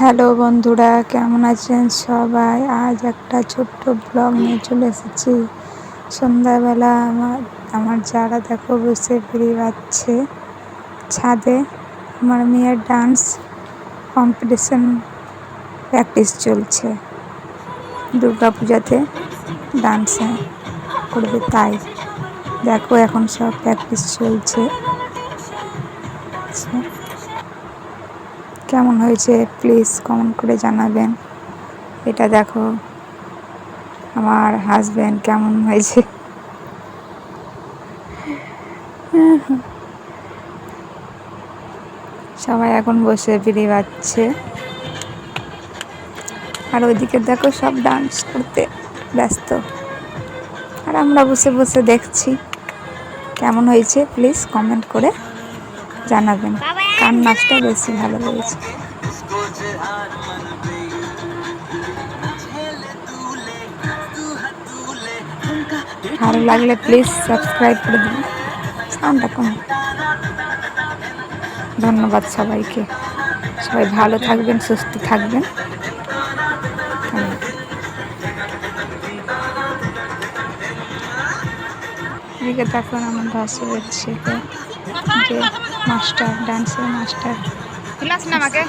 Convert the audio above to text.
Hello বন্ধুরা, কেমন আছেন সবাই? আজ একটা ছোট্ট ব্লগ নিয়ে চলে এসেছি। সন্ধ্যাবেলা আমার আমার যারা দেখো বসে ফিরে পাচ্ছে ছাদে, আমার মেয়ের ডান্স কম্পিটিশন প্র্যাকটিস চলছে। দুর্গা পূজাতে ডান্সে করবে তাই। দেখো এখন সব প্র্যাকটিস চলছে। কেমন হয়েছে প্লিজ কমেন্ট করে জানাবেন। এটা দেখো, আমার হাজব্যান্ড কেমন হয়েছে। সবাই এখন বসে ফিরে পাচ্ছে আর ওইদিকে দেখো সব ডান্স করতে ব্যস্ত। আর আমরা বসে বসে দেখছি। কেমন হয়েছে প্লিজ কমেন্ট করে জানাবেন। কার নাচটা বেশি ভালো লেগেছে। ভালো লাগলে প্লিজ সাবস্ক্রাইব করে দিন সাউন্ডটা কম। ধন্যবাদ সবাইকে। সবাই ভালো থাকবেন, সুস্থ থাকবেন। এদিকে দেখুন আমার ধসে যাচ্ছে যে মাস্টার ডান্সের মাস্টার। ক্লাস না আমাকে।